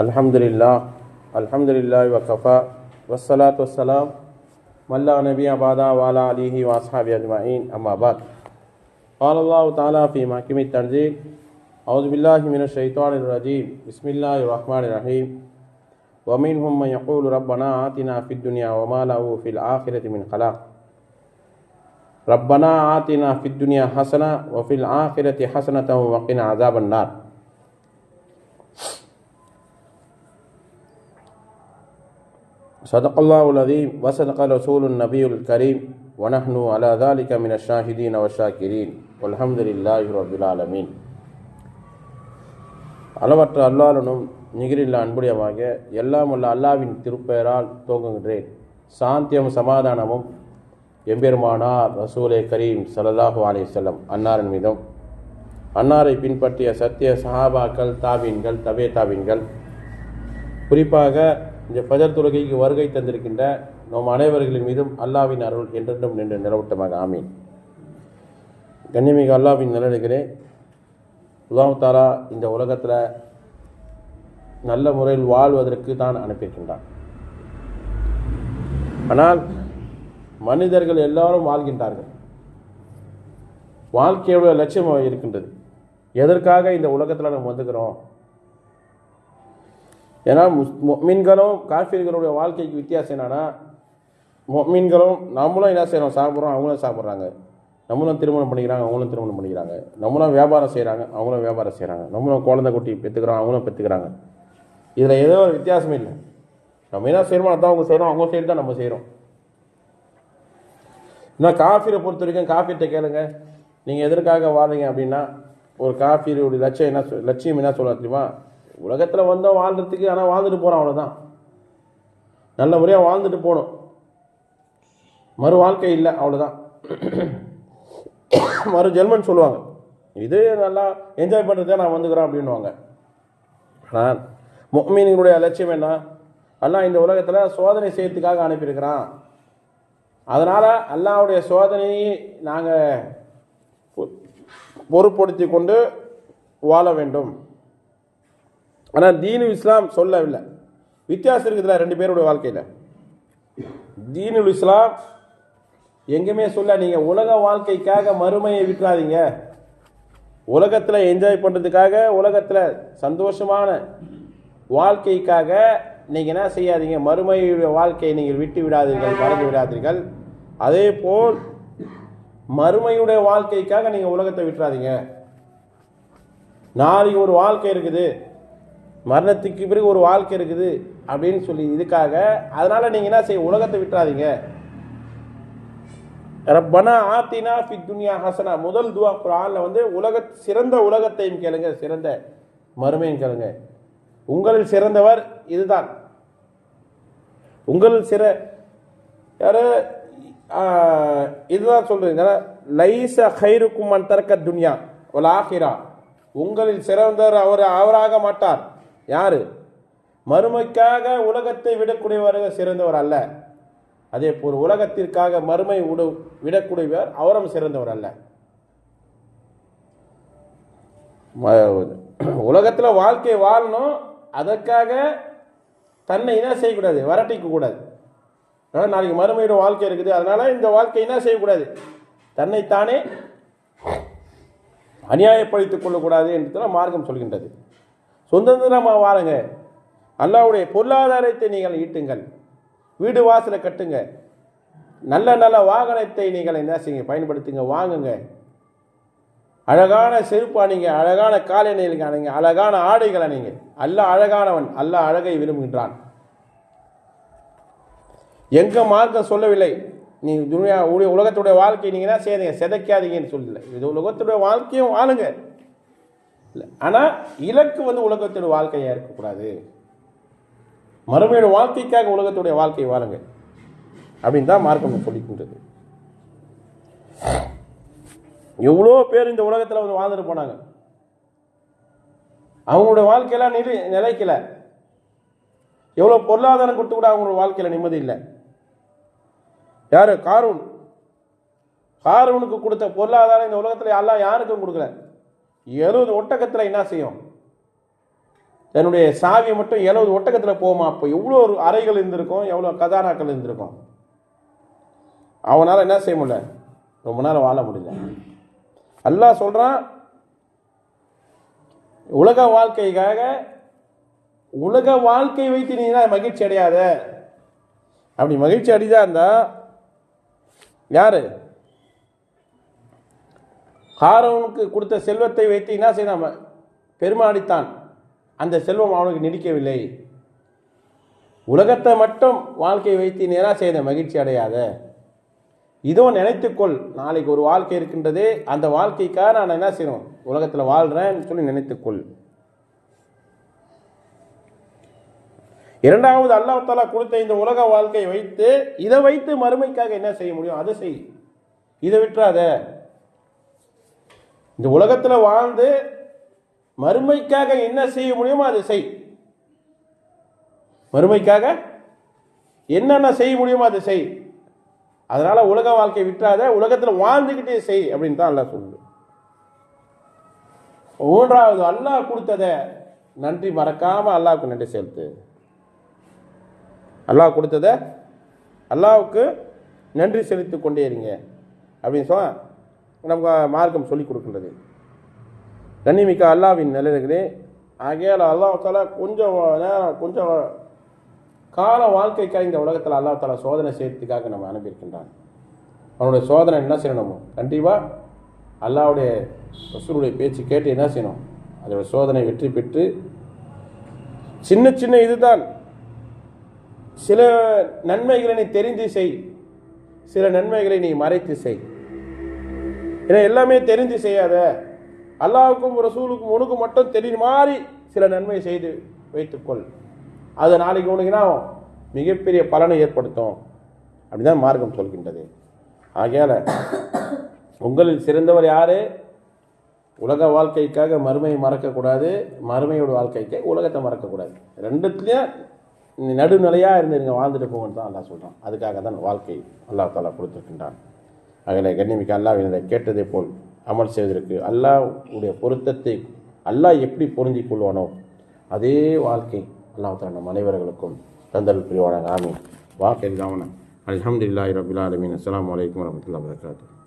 الحمد للہ الحمد للہ وقفہ وسلاۃ وسلام ملا نبی آبادہ والا علیہ واصحاب اجمعین، اما بعد۔ قال اللہ تعالیٰ فی محکم تنزیل اعوذ باللہ من الشیطان الرجیم، بسم اللہ الرحمن الرحیم۔ ومنهم من يقول ربنا آتنا في الدنيا وما له في الآخرة من خلاق۔ ربنا آتنا في الدنيا حسنة وفي الآخرة حسنة وقنا عذاب النار۔ صدق الله العظيم وصدق رسول النبي الكريم ونحن على ذلك من الشاهدين والشاكرين والحمد لله رب العالمين அளவற்ற அல்லாலனும் நிகரில் அன்புடையமாக எல்லாம் உள்ள அல்லாவின் திருப்பெயரால் துவங்குகின்றேன் சாந்தியம் சமாதானமும் எம்பெருமானார் ரசூலே கரீம் ஸல்லல்லாஹு அலைஹி வஸல்லம் அன்னாரின் மீதும் அன்னாரை பின்பற்றிய சத்திய சஹாபாக்கள் தாபீன்கள் தபே தாபீன்கள் குறிப்பாக இந்த ஃபஜர் தொழுகைக்கு வருகை தந்திருக்கின்ற நம் அனைவர்களின் மீதும் அல்லாவின் அருள் என்றென்றும் நின்று நிலவட்டமாக. ஆமீன். கண்ணியமிகு அல்லாவின் நிலநிலைகளே உலாம் தாரா இந்த உலகத்தில் நல்ல முறையில் வாழ்வதற்கு தான் அனுப்பியிருக்கின்றான். ஆனால் மனிதர்கள் எல்லாரும் வாழ்கின்றார்கள். வாழ்க்கையோட லட்சியம் இருக்கின்றது. எதற்காக இந்த உலகத்தில் நம்ம வந்துக்கிறோம்? ஏன்னா மீன்களும் காஃபீர்களுடைய வாழ்க்கைக்கு வித்தியாசம் என்னன்னா மீன்களும் நம்மளும் என்ன செய்கிறோம் சாப்பிட்றோம் அவங்களும் சாப்பிட்றாங்க. நம்மளும் திருமணம் பண்ணிக்கிறாங்க அவங்களும் திருமணம் பண்ணிக்கிறாங்க. நம்மளும் வியாபாரம் செய்கிறாங்க அவங்களும் வியாபாரம் செய்கிறாங்க நம்மளும் குழந்தை குட்டி பெற்றுக்கிறோம் அவங்களும் பெற்றுக்கிறாங்க இதில் ஏதோ ஒரு வித்தியாசமே இல்லை. நம்ம என்ன செய்கிறோமோ அதான் அவங்க செய்கிறோம் அவங்க செய்கிறது தான் நம்ம செய்கிறோம் இன்னும் காஃபியை பொறுத்த வரைக்கும் காஃபிட்ட கேளுங்க. நீங்கள் எதற்காக வாழீங்க அப்படின்னா ஒரு காஃபியுடைய லட்சியம் என்ன சொல்- லட்சியம் என்ன சொல்ல தெரியுமா? உலகத்தில் வந்தோம் வாழ்றதுக்கு ஆனால் வாழ்ந்துட்டு போகிறோம் அவ்வளோதான் நல்ல முறையாக வாழ்ந்துட்டு போகணும். மறு வாழ்க்கை இல்லை அவ்வளோதான் மறு ஜென்மன் சொல்லுவாங்க. இது நல்லா என்ஜாய் பண்ணுறதே நான் வந்துக்கிறேன் அப்படின்னுவாங்க. ஆனால் முக்மீன்களுடைய லட்சியம் என்ன? அல்லாஹ் இந்த உலகத்தில் சோதனை செய்யறதுக்காக அனுப்பியிருக்கிறான். அதனால் அல்லாவுடைய சோதனையை நாங்கள் பொருட்படுத்தி கொண்டு வாழ வேண்டும். ஆனால் தீனு இஸ்லாம் சொல்லவில்லை. வித்தியாசம் இருக்குதுல்ல ரெண்டு பேருடைய வாழ்க்கையில். தீனுல் இஸ்லாம் எங்கேயுமே சொல்ல நீங்கள் உலக வாழ்க்கைக்காக மறுமையை விட்டுறாதீங்க. உலகத்தில் என்ஜாய் பண்ணுறதுக்காக உலகத்தில் சந்தோஷமான வாழ்க்கைக்காக நீங்கள் என்ன செய்யாதீங்க? மறுமையுடைய வாழ்க்கையை நீங்கள் விட்டு விடாதீர்கள் மறந்து விடாதீர்கள். அதே போல் மறுமையுடைய வாழ்க்கைக்காக நீங்கள் உலகத்தை விட்டுறாதீங்க. நாளைக்கு ஒரு வாழ்க்கை இருக்குது. மரணத்துக்கு பிறகு ஒரு வாழ்க்கை இருக்குது அப்படின்னு சொல்லி இதுக்காக அதனால் நீங்கள் என்ன செய்ய உலகத்தை விட்டுறாதீங்க. ரப்பனா ஆத்தினா ஃபி துனியா ஹசனா. முதல் துவா குரானில் வந்து உலக சிறந்த உலகத்தையும் கேளுங்க சிறந்த மறுமையும் கேளுங்க. உங்களில் சிறந்தவர் இதுதான். உங்களில் சிற யாரு? இதுதான் சொல்றீங்க லைச ஹைருக்கும் மன் தரக்க துனியா ஒல் ஆஹிரா உங்களில் சிறந்தவர் அவர் அவராக மாட்டார். யார்? மறுமைக்காக உலகத்தை விடக்கூடியவர்கள் சிறந்தவர் அல்ல. அதே போல் உலகத்திற்காக மறுமை உட விடக்கூடியவர் அவரும் சிறந்தவர் அல்ல. உலகத்தில் வாழ்க்கை வாழணும் அதற்காக தன்னை என்ன செய்யக்கூடாது வரட்டிக்க கூடாது அதனால் நாளைக்கு மறுமையோட வாழ்க்கை இருக்குது அதனால இந்த வாழ்க்கை என்ன செய்யக்கூடாது. தன்னைத்தானே அநியாயப்படுத்திக் கொள்ளக்கூடாது என்று மார்க்கம் சொல்கின்றது. சுதந்திரமாக வாழுங்க அல்லாவுடைய பொருளாதாரத்தை நீங்கள் ஈட்டுங்கள். வீடு வாசலை கட்டுங்க. நல்ல நல்ல வாகனத்தை நீங்கள் என்ன செய்யுங்க? பயன்படுத்துங்க வாங்குங்க. அழகான செருப்பு அணிங்க அழகான காலணிகள் அணிங்க அழகான ஆடைகள் அணிங்க. அல்ல அழகானவன் அல்ல அழகை விரும்புகின்றான். எங்க மார்க்கம் சொல்லவில்லை. நீ துணியா உடைய உலகத்துடைய வாழ்க்கை நீங்க என்ன செய்யுங்க சிதைக்காதீங்கன்னு சொல்லல. இது உலகத்துடைய வாழ்க்கையும் வாழுங்க. இல்லை. ஆனால் இலக்கு வந்து உலகத்தோட வாழ்க்கையாக இருக்கக்கூடாது. மறுமையோட வாழ்க்கைக்காக உலகத்துடைய வாழ்க்கை வாழுங்க. அப்படின்னு தான் மார்க்கம் சொல்லிக்கின்றது எவ்வளோ பேர் இந்த உலகத்தில் வந்து வாழ்ந்துட்டு போனாங்க. அவங்களோட வாழ்க்கையெல்லாம் நிலை நிலைக்கல. எவ்வளோ பொருளாதாரம் கொடுத்து கூட அவங்களோட வாழ்க்கையில் நிம்மதி இல்லை. யார்? காரூன். காரூனுக்கு கொடுத்த பொருளாதாரம் இந்த உலகத்தில் எல்லாம் யாருக்கும் கொடுக்கல. எழுபது ஒட்டகத்தில் என்ன செய்யும்? தன்னுடைய சாவி மட்டும் எழுபது ஒட்டகத்தில் போகுமா? அப்போ எவ்வளோ ஒரு அறைகள் இருந்திருக்கும் எவ்வளோ கதானாக்கள் இருந்திருக்கும்? அவனால் என்ன செய்ய முடியல? ரொம்ப நேரம் வாழ முடியல. அல்லாஹ் சொல்கிறான் உலக வாழ்க்கைக்காக உலக வாழ்க்கை வைத்து நீ தான் மகிழ்ச்சி அடையாத அப்படி மகிழ்ச்சி அடைதா இருந்தால் யார்? ஹாரவனுக்கு கொடுத்த செல்வத்தை வைத்து என்ன செய்யணும் பெருமாடித்தான் அந்த செல்வம் அவனுக்கு நீடிக்கவில்லை. உலகத்தை மட்டும் வாழ்க்கை வைத்து நேராக செய்த? மகிழ்ச்சி அடையாத. இதோ நினைத்துக்கொள் நாளைக்கு ஒரு வாழ்க்கை இருக்கின்றதே அந்த வாழ்க்கைக்காக நான் என்ன செய்யணும்? உலகத்தில் வாழ்கிறேன்னு சொல்லி நினைத்துக்கொள் இரண்டாவது அல்லாஹாலா கொடுத்த இந்த உலக வாழ்க்கையை வைத்து இதை வைத்து மறுமைக்காக என்ன செய்ய முடியும்? அதை செய். இதை விட்டுறாத. இந்த உலகத்தில் வாழ்ந்து மறுமைக்காக என்ன செய்ய முடியுமோ அதை செய். மறுமைக்காக என்னென்ன செய்ய முடியுமோ அதை செய். அதனால் உலக வாழ்க்கை விட்டுறாத உலகத்தில் வாழ்ந்துக்கிட்டே செய் அப்படின்னு தான் அல்லாஹ் சொல்லு மூன்றாவது அல்லாஹ் கொடுத்ததை நன்றி மறக்காமல் அல்லாவுக்கு நன்றி செலுத்து. அல்லாஹ் கொடுத்ததை அல்லாவுக்கு நன்றி செலுத்தி கொண்டே இருங்க. அப்படின்னு சொன்னால் நமக்கு மார்க்கம் சொல்லி கொடுக்கின்றது. கண்ணிமிக்க அல்லாவின் நிலைகளே ஆகையால் அல்லாஹ் கொஞ்சம் நேரம் கொஞ்சம் கால வாழ்க்கைக்காக இந்த உலகத்தில் அல்லாஹ் சோதனை செய்யறதுக்காக நம்ம அனுப்பியிருக்கின்றான். அவனுடைய சோதனை என்ன செய்யணும் கண்டிப்பாக அல்லாஹ்வுடைய ரசூலுடைய பேச்சு கேட்டு என்ன செய்யணும் அதோட சோதனை வெற்றி பெற்று சின்ன சின்ன இதுதான். சில நன்மைகளை நீ தெரிந்து செய் சில நன்மைகளை நீ மறைத்து செய். ஏன்னா எல்லாமே தெரிந்து செய்யாத அல்லாவுக்கும் ரசூலுக்கும் உனக்கு மட்டும் தெரியும் மாதிரி சில நன்மை செய்து வைத்துக்கொள். அது நாளைக்கு உனக்குனா மிகப்பெரிய பலனை ஏற்படுத்தும். அப்படிதான் மார்க்கம் சொல்கின்றது. ஆகையால் உங்களில் சிறந்தவர் யார்? உலக வாழ்க்கைக்காக மறுமையை மறக்கக்கூடாது. மறுமையோட வாழ்க்கைக்கு உலகத்தை மறக்கக்கூடாது. ரெண்டுத்துலேயும் நடுநிலையாக இருந்துருங்க வாழ்ந்துட்டு போகணும் தான் அல்லா சொல்கிறான் அதுக்காக தான் வாழ்க்கை அல்லா தாலா கொடுத்துருக்கின்றான். அதில் கண்ணிமிக்க அல்லாஹ் கேட்டதை போல் அமல் செய்வதற்கு அல்லாஹ் உடைய பொருத்தத்தை அல்லாஹ் எப்படி பொருந்திக் கொள்வானோ அதே வாழ்க்கை அல்லாஹ் தாலா நம் அனைவர்களுக்கும் தந்தல் புரிவானாக. ஆமீன். வாக்கை தாவன அல்ஹம்துலில்லாஹி ரபில் ஆலமீன். அஸ்ஸலாமு அலைக்கும்